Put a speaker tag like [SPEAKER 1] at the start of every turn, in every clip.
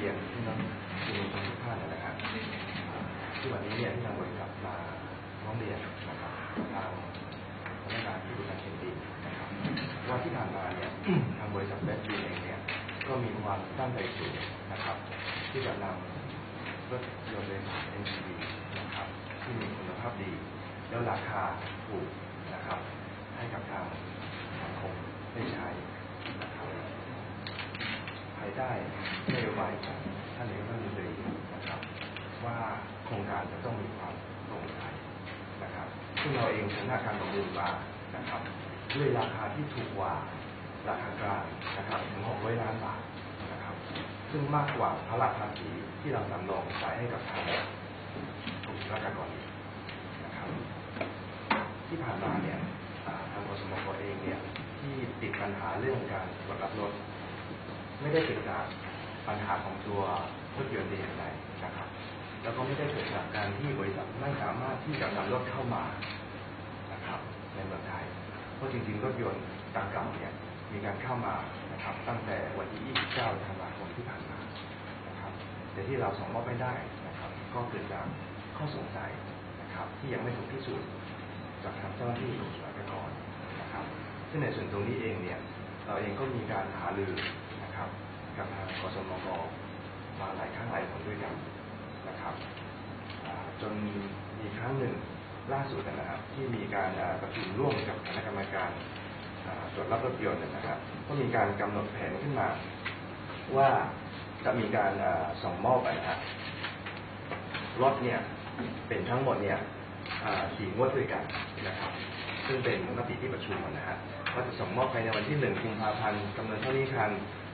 [SPEAKER 1] เรียนพี่น้องพี่น้องทุกท่านนะครับที่วันนี้เนี่ยที่ทาบริษัทมาร้องเรียนนะครับทางพนักงานที่ดูแลแผ่นดินนะครับว่าที่ผ่านมาเนี่ยทางบริษัทแบงก์บีเองเนี่ยก็มีความตั้งใจสูงนะครับ ที่จะนำรถยนต์โดยสาร NGV นะครับที่มีคุณภาพดี แล้วราคาถูกนะครับ ให้กับทางคมได้ใช้นะครับ ภายใต้นโยบายของท่านนายกรัฐมนตรีนะครับ ว่าโครงการจะต้องมีความโปร่งใสนะครับซึ่งเราเองชนะการประมูลมานะครับด้วยราคาที่ถูกกว่าราคากลางนะครับถึง600ล้านบาทนะครับ ซึ่งมากกว่าพระราภาษีที่เรานำลงจ่ายให้กับทางกรมศุลกากรอีกนะครับ ที่ผ่านมาเนี่ยทางกสมกเองเนี่ยที่ติดปัญหาเรื่องการตรวจรับรถ ไม่ได้เกิดจากปัญหาของตัวรถยนต์เองใดนะครับ แล้วก็ไม่ได้เกิดจากการที่บริษัทไม่สามารถที่จะนำรถเข้ามานะครับในเมืองไทย เพราะจริงๆรถยนต์ต่างเก่าเนี่ยมีการเข้ามานะครับตั้งแต่วันที่ 29 ธันวาคมที่ผ่านมานะครับ แต่ที่เราส่งมอบไม่ได้นะครับ ก็เกิดจากข้อสงสัยนะครับ ที่ยังไม่ถูกพิสูจน์จากทางเจ้าหน้าที่กรมศุลกากรนะครับ ซึ่งในส่วนตรงนี้เองเนี่ยเราเองก็มีการหารือ กับทางกสมกมาหลายครั้งหลายคนด้วยกันนะครับจนมีครั้งหนึ่งล่าสุดนะครับที่มีการประชุมร่วมกับคณะกรรมการตรวจรับรถยนต์นะครับก็มีการกำหนดแผนขึ้นมา ว่าจะมีการส่งมอบไปนะครับรถเนี่ยเป็นทั้งหมดเนี่ยสี่งวดด้วยกันนะครับ ซึ่งเป็นมติที่ประชุมนะฮะว่าจะส่งมอบภายในวันที่1กุมภาพันธ์จำนวนเท่านี้คัน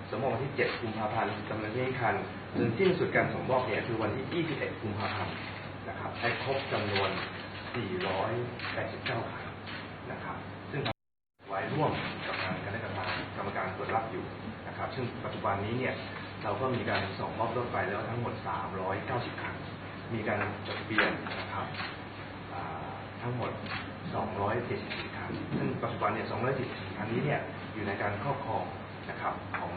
[SPEAKER 1] ส่งมอบวันที่ 7 กุมภาพันธ์จำนวนเท่านี้คันจนสิ้นสุดการส่งมอบเนี่ยคือวันที่ 21 กุมภาพันธ์นะครับให้ครบจำนวน 489คันนะครับ ซึ่งไว้ร่วมกับทางคณะกรรมการกรรมการตรวจรับอยู่นะครับ ซึ่งปัจจุบันนี้เนี่ยเราก็มีการส่งมอบรถไปแล้วทั้งหมด 390 คัน มีการจดทะเบียนนะครับทั้งหมด 274 คัน ซึ่งปัจจุบันเนี่ย 274 คันนี้เนี่ยอยู่ในการครอบครองนะครับของ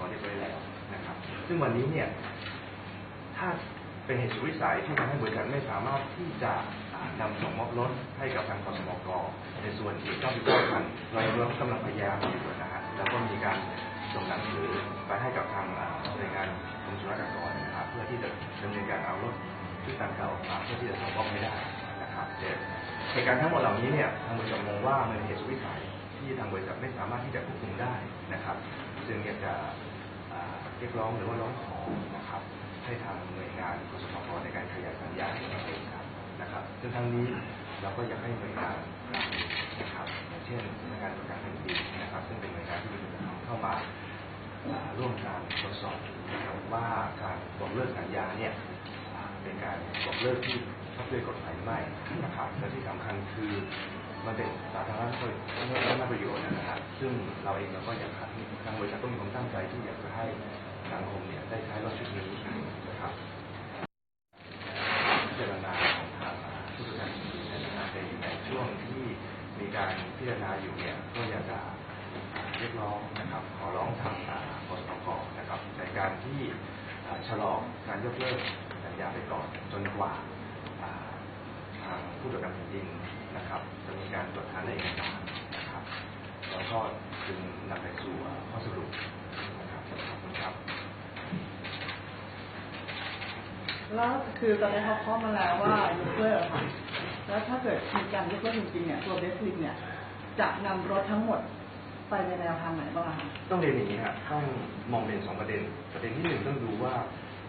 [SPEAKER 1] ทางขอเรียบร้อยแล้วนะครับ ซึ่งวันนี้เนี่ย ถ้าเป็นเหตุสุดวิสัยที่ทำให้บริษัทไม่สามารถที่จะนำส่งมอบรถให้กับทางขอสมกในส่วนอีก99คันเราเรากำลังพยายามอยู่นะฮะแล้วก็มีการส่งหนังสือไปให้กับทางหน่วยงานกรมศุลกากรนะครับเพื่อที่จะดำเนินการเอารถที่ต่างเก่ามาเพื่อที่จะส่งมอบให้ได้นะครับแต่เหตุการณ์ทั้งหมดเหล่านี้เนี่ยทางบริษัทมองว่ามันเป็นเหตุสุดวิสัยที่ทางบริษัทไม่สามารถที่จะควบคุมได้นะครับ จึงอยากจะเรียกร้องหรือว่าร้องขอนะครับ ให้ทางหน่วยงานกสทชในการขยายสัญญาให้กับเองครับนะครับ ซึ่งทั้งนี้เราก็อยากให้หน่วยงานนะครับอย่างเช่นหน่วยงานตรวจการแผ่นดินนะครับ ซึ่งเป็นหน่วยงานที่มีคุณธรรมเข้ามาร่วมการตรวจสอบนะครับว่าการบอกเลิกสัญญาเนี่ยเป็นการบอกเลิกที่ชอบด้วยกฎหมายหรือไม่นะครับและที่สำคัญคือ เป็นสาธารณประโยชน์และประโยชน์นะครับซึ่งเราเองเราก็อยากให้ทางบริษัทก็มีความตั้งใจที่อยากจะให้สังคมเนี่ยได้ใช้รถชุดนี้นะครับพิจารณาของทางผู้ตรวจการแผ่นดินเนยนะครับในช่วงที่มีการพิจารณาอยู่เนี่ยก็อยากจะเรียกร้องนะครับ ขอร้องทางกสทกนะครับในการที่ชะลอการยกเลิกสัญญาไปก่อนจนกว่า ทางผู้ตรวจการแผ่นดินนะครับ จะมีการตรวจทันในเอกสารนะครับ แล้วก็จึงนำไปสู่อ่าข้อสรุปนะครับขอบคุณครับ
[SPEAKER 2] แล้วคือตอนนี้เขาเคาะมาแล้วว่ายกเลิกค่ะแล้วถ้าเกิดมีการยกเลิกจริงๆเนี่ยตัวเบสลินเนี่ยจะนำรถทั้งหมดไปในแนวทางไหนบ้างคะ
[SPEAKER 1] ต้องเรียนอย่างนี้ครับต้องมองเป็นสองประเด็น ประเด็นที่หนึ่งต้องดูว่า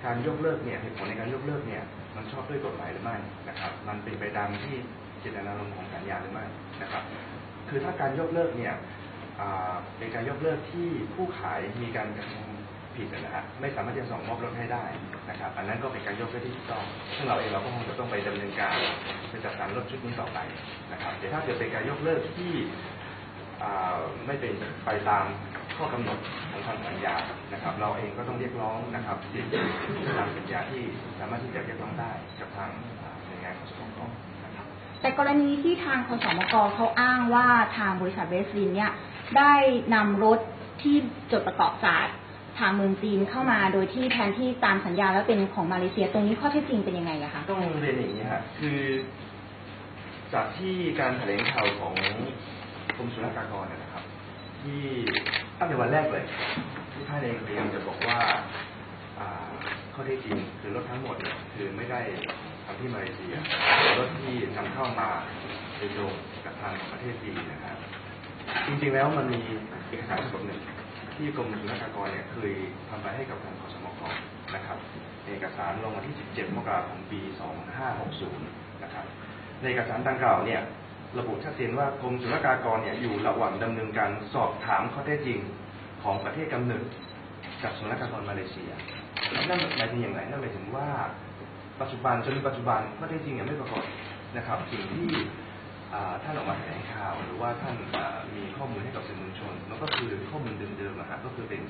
[SPEAKER 1] การยกเลิกเนี่ยเหตุผลในการยกเลิกเนี่ยมันชอบด้วยกฎหมายหรือไม่นะครับ มันเป็นไปตามที่เจตนารมณ์ของสัญญาหรือไม่นะครับ คือถ้าการยกเลิกเนี่ยเป็นการยกเลิกที่ผู้ขายมีการกระทำผิดนะฮะไม่สามารถจะส่งมอบรถให้ได้นะครับอันนั้นก็เป็นการยกเลิกที่ถูกต้องซึ่งเราเองเราก็คงจะต้องไปดำเนินการไปจัดสรรรถชุดนี้ต่อไปนะครับแต่ถ้าเกิดเป็นการยกเลิกที่ไม่เป็นไปตาม ข้อกำหนดของทางสัญญานะครับ เราเองก็ต้องเรียกร้องนะครับสิทธิตามสัญญาที่สามารถที่จะเรียกร้องได้กับทางอ่าหน่วยงานของสมกนะครับ
[SPEAKER 3] แต่กรณีที่ทางคสมกเขาอ้างว่าทางบริษัทเบสลินเนี่ยได้นำรถที่จดประกอบจากทางเมืองจีนเข้ามาโดยที่แทนที่ตามสัญญาแล้วเป็นของมาเลเซียตรงนี้ข้อเท็จจริงเป็นยังไงอะคะ
[SPEAKER 1] ต้องเรียนอย่างนี้ฮะคือจากที่การแถลงข่าวของกรมศุลกากรเนยนะครับ ที่ ตั้งแต่วันแรกเลยที่ท่านเองพยายามจะบอกว่าอ่าข้อเท็จจริงคือรถทั้งหมดเนี่ยคือไม่ได้ทำที่มาเลเซียรถที่นำเข้ามาโดยตรงกับทางประเทศจีนนะครับจริงๆแล้วมันมีเอกสารฉบับหนึ่งที่กรมศุลกากรเนี่ยเคยทำไปให้กับทางขสมกนะครับเอกสารลงวันที่ 17 มกราคม ปี 2560 นะครับ ในเอกสารดังกล่าวเนี่ย ระบุชัดเจนว่ากรมศุลกากรเนี่ยอยู่ระหว่างดำเนินการสอบถามข้อเท็จจริงของประเทศกำเนิดกับศุลกากรมาเลเซียนั่นหมายถึงอย่างไรนั่นหมายถึงว่าปัจจุบันจนถึงปัจจุบันข้อเท็จจริงยังไม่ปรากฏนะครับสิ่งที่ท่านออกมาแถลงข่าวหรือว่าท่านมีข้อมูลให้กับสื่อมวลชนแล้วก็คือข้อมูลเดิมๆนะฮะก็คือเป็น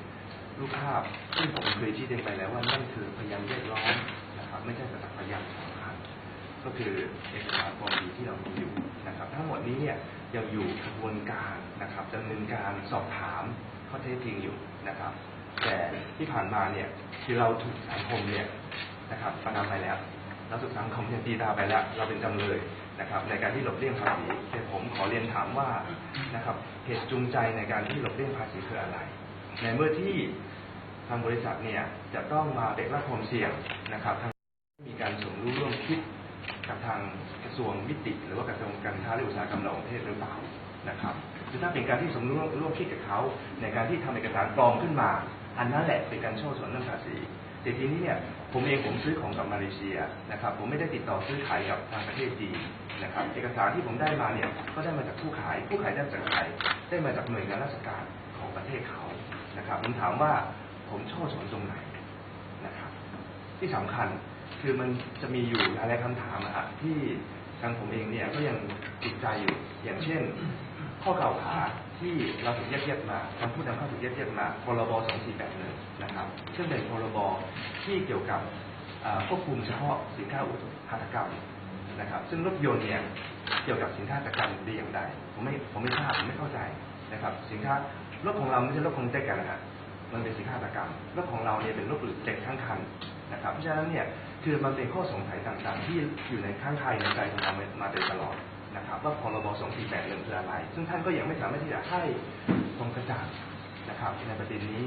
[SPEAKER 1] รูปภาพซึ่งผมเคยชี้แจงไปแล้วว่านั่นคือพยานแวดล้อมนะครับไม่ใช่ประจักษ์พยาน ก็คือเอกสารความดีที่เรามีอยู่นะครับ ทั้งหมดนี้เนี่ยยังอยู่กระบวนการนะครับดำเนินการสอบถามข้อเท็จจริงอยู่นะครับ แต่ที่ผ่านมาเนี่ยคือเราถูกสังคมเนี่ยนะครับประนามไปแล้วเราถูกสังคมเนี่ยตีตาไปแล้ว เราเป็นจำเลยนะครับในการที่หลบเลี่ยงภาษีแต่ผมขอเรียนถามว่านะครับเหตุจูงใจในการที่หลบเลี่ยงภาษีคืออะไร ในเมื่อที่ทางบริษัทเนี่ยจะต้องมาแบกรับความเสี่ยงนะครับทางมีการสมรู้ร่วมคิด กับทางกระทรวงวิติ หรือว่ากระทรวงการค้าและอุตสาหกรรมระหว่างประเทศหรือเปล่านะครับคือถ้าเป็นการที่สมรู้ร่วมคิดกับเขา ในการที่ทำเอกสารปลอมขึ้นมา อันนั้นแหละเป็นการชว์ส่วนเรื่องภาษีแต่ทีนี้เนี่ยผมเองผมซื้อของกับมาเลเซียนะครับผมไม่ได้ติดต่อซื้อขายกับทางประเทศจีนนะครับเอกสารที่ผมได้มาเนี่ยก็ได้มาจากผู้ขาย ผู้ขายได้จากใครได้มาจากหน่วยงานราชการของประเทศเขานะครับผมถามว่าผมชว์ส่วนตรงไหนนะครับที่สำคัญ คือมันจะมีอยู่หลายๆคำถามอะฮะที่ทางผมเองเนี่ยก็ยังติดใจอยู่ อย่างเช่น ข้อกล่าวหาที่เราถูกเยียดมาคำพูดนำเข้าถูกเยียดมาพรบ2481นะครับ ซึ่งเป็นพรบที่เกี่ยวกับควบคุมเฉพาะสินค้าอุตสาหกรรมนะครับ ซึ่งรถยนต์เนี่ยเกี่ยวกับสินค้าอุตสาหกรรมดีอย่างใดผมไม่ผมไม่ทราบผมไม่เข้าใจนะครับ สินค้ารถของเราไม่ใช่รถคงเจ๊กกันนะฮะมันเป็นสินค้าอุตสาหกรรมรถของเราเนี่ยเป็นรถหรือเด็กทั้งคันนะครับ เพราะฉะนั้นเนี่ย คือมันเป็นข้อสงสัยต่างๆ ที่อยู่ในข้างใครในใจของเรามาโดยตลอดนะครับ ว่าพรบ2481คืออะไร ซึ่งท่านก็ยังไม่สามารถที่จะให้ความกระจ่างนะครับในประเด็นนี้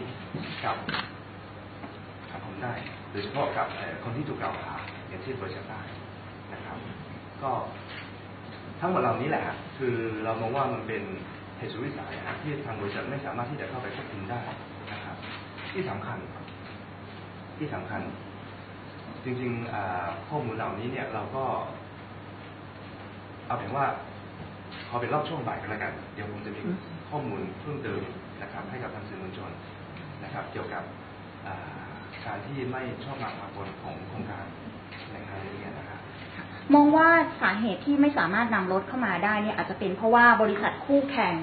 [SPEAKER 1] กับสังคมได้ โดยเฉพาะกับคนที่ถูกกล่าวหาอย่างเช่นบริษัทได้นะครับ ก็ทั้งหมดเหล่านี้แหละคือเรามองว่ามันเป็นเหตุสุวิสัยนะที่ทางบริษัทไม่สามารถที่จะเข้าไปควบคุมได้นะครับ ที่สำคัญ ที่สำคัญ จริงๆอ่าข้อมูลเหล่านี้เนี่ยเราก็ เอาเป็นว่าขอเป็นรอบช่วงบ่ายกันแล้วกัน เดี๋ยวผมจะมีข้อมูลเพิ่มเติมนะครับ ให้กับทางสื่อมวลชนนะครับ เกี่ยวกับอ่าการที่ไม่ชอบมาพากลของโครงการในครั้งนี้นะครับ
[SPEAKER 3] มองว่าสาเหตุที่ไม่สามารถนำรถเข้ามาได้เนี่ยอาจจะเป็นเพราะว่าบริษัทคู่แข่ง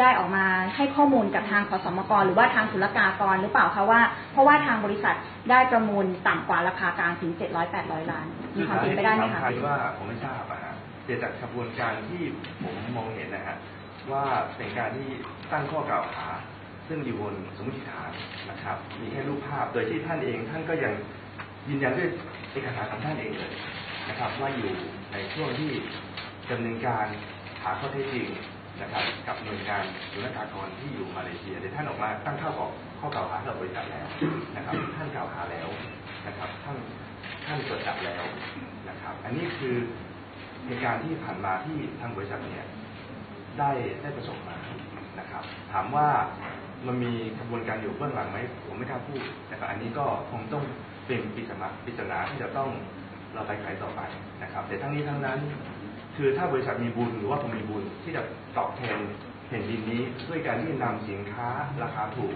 [SPEAKER 3] ได้ออกมาให้ข้อมูลกับทางขสมกรหรือว่าทางศุลกากรหรือเปล่าคะว่า เพราะว่าทางบริษัทได้ประมูลต่ำกว่าราคากลางถึง 700-800 ล้านมีความเป็นไปได้ไหมคะ
[SPEAKER 1] เหตุที่สำคัญว่าผมไม่ทราบอะฮะแต่จากกระบวนการที่ผมมองเห็นนะฮะว่าเป็นการที่ตั้งข้อกล่าวหา ซึ่งอยู่บนสมมติฐานนะครับ มีแค่รูปภาพโดยที่ท่านเองท่านก็ยังยืนยันด้วยเอกสารของท่านเองเลย นะครับว่าอยู่ในช่วงที่ดำเนินการหาข้อเท็จจริงนะครับกับหน่วยงานศุลกากรที่อยู่มาเลเซียท่านออกมาตั้งข้อบอกข้อกล่าวหากับบริษัทแล้วนะครับท่านกล่าวหาแล้วนะครับท่านท่านตรวจจับแล้วนะครับ อันนี้คือเหตุการณ์ที่ผ่านมาที่ทางบริษัทเนี่ยได้ได้ประสบมานะครับ ถามว่ามันมีกระบวนการอยู่เบื้องหลังไหมผมไม่กล้าพูดนะครับอันนี้ก็คงต้องเป็นปริศนาปริศนาที่จะต้อง เราไปไขต่อไปนะครับ แต่ทั้งนี้ทั้งนั้น คือถ้าบริษัทมีบุญหรือว่าผมมีบุญที่จะตอบแทนแผ่นดินนี้ด้วยการที่นำสินค้าราคาถูก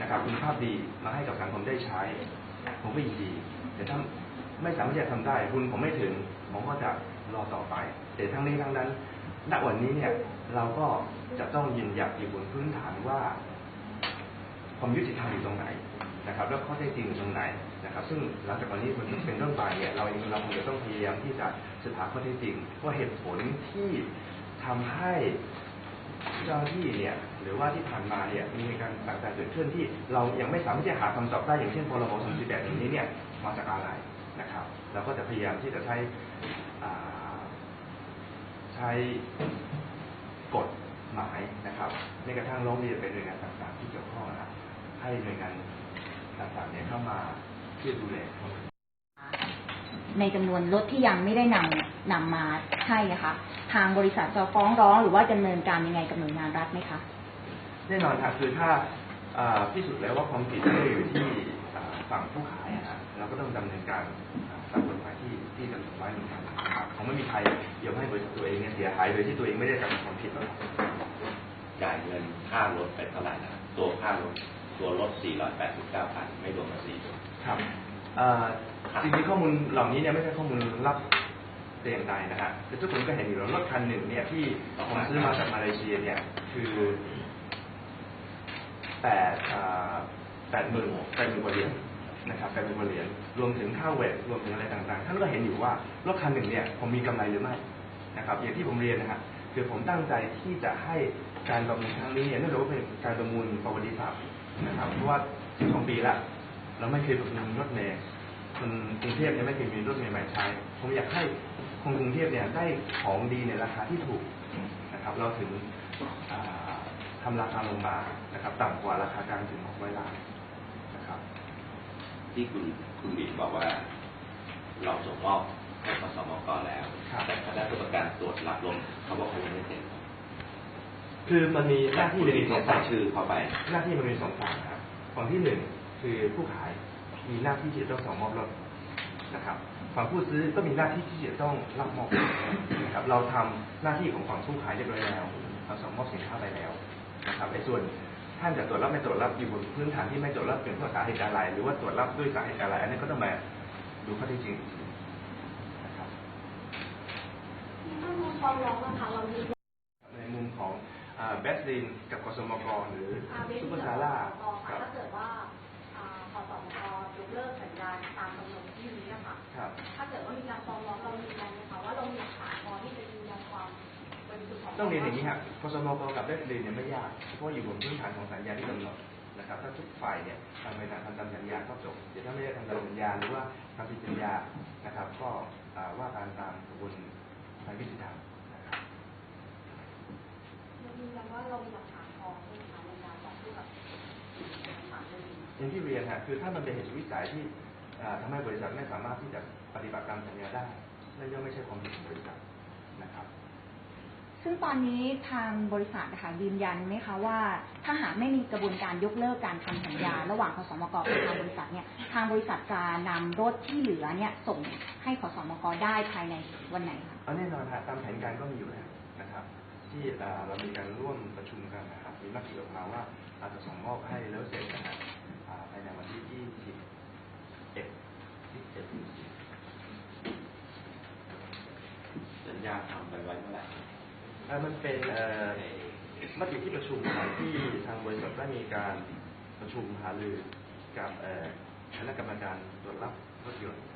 [SPEAKER 1] นะครับคุณภาพดีมาให้กับสังคมได้ใช้ ผมก็ยินดี แต่ถ้าไม่สามารถที่จะทำได้บุญผมไม่ถึงผมก็จะรอต่อไป แต่ทั้งนี้ทั้งนั้นณวันนี้เนี่ยเราก็จะต้องยืนหยัดอยู่บนพื้นฐานว่าความยุติธรรมอยู่ตรงไหน นะครับแล้วข้อเท็จจริงอยู่ตรงไหนนะครับ ซึ่งหลังจากวันนี้มันเป็นเรื่องไปเนี่ยเราเองเราคงจะต้องพยายามที่จะศึกษาข้อเท็จจริง ว่าเหตุผลที่ทำให้เจ้าหน้าที่เนี่ยหรือว่าที่ผ่านมาเนี่ยมีการต่างๆเกิดขึ้นที่เรายังไม่สามารถที่จะหาคำตอบได้อย่างเช่นพรบ38นี้เนี่ยมาจากอะไรนะครับเราก็จะพยายามที่จะใช้ใช้กฎหมายนะครับในกระทั่งร้องเรียนไปหน่วยงานต่างๆที่เกี่ยวข้องนะครับให้หน่วยงาน ต่างๆเนี่ยเข้ามาช่วยดูแลครับ
[SPEAKER 3] ในจำนวนรถที่ยังไม่ได้นำนำมาให้นะคะ ทางบริษัทจะฟ้องร้องหรือว่าดำเนินการยังไงกับหน่วยงานรัฐไหมคะ
[SPEAKER 1] แน่นอนครับคือถ้าเอ่อพิสูจน์แล้วว่าความผิดไม่ได้อยู่ที่เอ่อฝั่งผู้ขายอะฮะเราก็ต้องดำเนินการตามกฎหมายที่ที่กำหนดไว้เหมือนกันนะครับคงไม่มีใครยอมให้บริษัทตัวเองเนี่ยเสียหายโดยที่ตัวเองไม่ได้กระทำความผิดหรอกครับ
[SPEAKER 4] จ่ายเงินค่ารถไปเท่าไหร่นะตัวค่ารถ ตัวรถ 489พัน ไม่รวมภาษี
[SPEAKER 1] ครับเอ่อจริงๆข้อมูลเหล่านี้เนี่ยไม่ใช่ข้อมูลลับแต่อย่างใดนะฮะแต่ทุกคนก็เห็นอยู่แล้วรถคันหนึ่งเนี่ยที่ผมซื้อมาจากมาเลเซียเนี่ยคือแปดแปดหมื่นแปดหมื่นกว่าเหรียญนะครับแปดหมื่นกว่าเหรียญรวมถึงค่าเวทรวมถึงอะไรต่างๆ ท่านก็เห็นอยู่ว่ารถคันหนึ่งเนี่ยผมมีกำไรหรือไม่นะครับอย่างที่ผมเรียนนะฮะคือผมตั้งใจที่จะให้การประมูลครั้งนี้เนี่ยเนื่องจากว่าเป็นการประมูลประวัติศาสตร์ นะครับเพราะว่าสองปีละเราไม่เคยประมูลรถเมล์คนกรุงเทพเนี่ยไม่เคยมีรถเมล์ใหม่ใช้ผมอยากให้คนกรุงเทพเนี่ยได้ของดีในราคาที่ถูกนะครับ เราถึงอ่าทำราคาลงมานะครับ ต่ำกว่าราคากลางถึง600ล้านนะครับ
[SPEAKER 4] ที่คุณคุณบินบอกว่า เราส่งมอบให้ขสมกแล้ว
[SPEAKER 1] ครับ
[SPEAKER 4] แต่คณะกรรมการตรวจรับรถเขาบอกเขายังไม่เสร็จ
[SPEAKER 1] คือมันมีหน้าที่
[SPEAKER 4] คุณ
[SPEAKER 1] เป็น
[SPEAKER 4] บิน
[SPEAKER 1] ส
[SPEAKER 4] ต้
[SPEAKER 1] อ
[SPEAKER 4] อง
[SPEAKER 1] ง
[SPEAKER 4] ใส่
[SPEAKER 1] ฝั่ง
[SPEAKER 4] ชื่อเข้าไป
[SPEAKER 1] หน้าที่มันมีสองฝั่งนะครับฝั่งที่หนึ่งคือผู้ขายมีหน้าที่ที่จะต้องส่งมอบรถนะครับฝั่งผู้ซื้อก็มีหน้าที่ที่จะต้องรับมอบนะครับ เราทำหน้าที่ของฝั่งผู้ขายเรียบร้อยแล้วเราส่งมอบสินค้าไปแล้วนะครับในส่วนท่านจะตรวจรับไม่ตรวจรับอยู่บนพื้นฐานที่ไม่ตรวจรับเป็นเพราะสาเหตุอะไรหรือว่าตรวจรับด้วยสาเหตุอะไรอันนี้ก็ต้องมาดูข้อเท็จจริงอีกทีนะครับ
[SPEAKER 5] ถ้ามีฟ้องร้องนะคะเรามี
[SPEAKER 1] ในมุมของ เบสลินกับกสมกหรือ
[SPEAKER 5] อาเว
[SPEAKER 1] ซุ
[SPEAKER 5] ที
[SPEAKER 1] ปเปอร์
[SPEAKER 5] กั
[SPEAKER 1] ซา
[SPEAKER 5] บ
[SPEAKER 1] ร่า
[SPEAKER 5] สก
[SPEAKER 1] ครั
[SPEAKER 5] ค่ะ
[SPEAKER 1] บ
[SPEAKER 5] ถ้าเกิดว่าอ่าขอสมกยกเลิกสัญญาตามกำหนดที่นี้นะคะ
[SPEAKER 1] ครับ
[SPEAKER 5] ถ้าเกิดว่ามีการฟ้องร้องเรายืนยันนะคะว่าเรามีหลักฐานพอที่จะยืนยันความบริสุทธิ์ของ
[SPEAKER 1] ต้องเรียนอย่างนี้ครับกสมกกับเบสลินเนี่ยไม่ยากเพราะว่าอยู่บนพื้นฐานของสัญญาที่กำหนดนะครับถ้าทุกฝ่ายเนี่ยทำไปตามทำตามสัญญาก็จบเดี๋ยวถ้าไม่ได้ทำตามสัญญาหรือว่าทำผิดสัญญานะครับ ก็อ่าว่าการตามกระบวนการยุติธรรม
[SPEAKER 5] อใช่ไหมคะในการต่อสู้กับศาลคดี
[SPEAKER 1] อย่างที่เรียนฮะคือถ้ามันเป็นเหตุวิสัยที่อ่าทำให้บริษัทไม่สามารถที่จะปฏิบัติตามสัญญาได้นั่นย่อมไม่ใช่ความผิดของบริษัทนะครับ
[SPEAKER 3] ซึ่งตอนนี้ทางบริษัทนะคะยืนยันไหมคะว่าถ้าหากไม่มีกระบวนการยกเลิกการทำสัญญา ระหว่างขสมกกับทางบริษัทเนี่ยทางบริษัทจะนำรถที่เหลือเนี่ยส่งให้ขสมกได้ภายในวันไหนคะ
[SPEAKER 1] เอาแน่นอนฮะตามแผนการก็มีอยู่แล้วนะครับ ที่เอ่อเรามีการร่วมประชุมกันนะครับมีมติออกมาว่าเราจะส่งมอบให้แล้วเสร็จนะฮะอ่าภายในวันที่21
[SPEAKER 4] สัญญาทำไปไว้เมื่อไหร่
[SPEAKER 1] เอ่อมันเป็นเอ่อมติที่ประชุมนะครับที่ทางบริษัทได้มีการประชุมหารือกับเอ่อคณะกรรมการตรวจรับรถยนต์นะครับ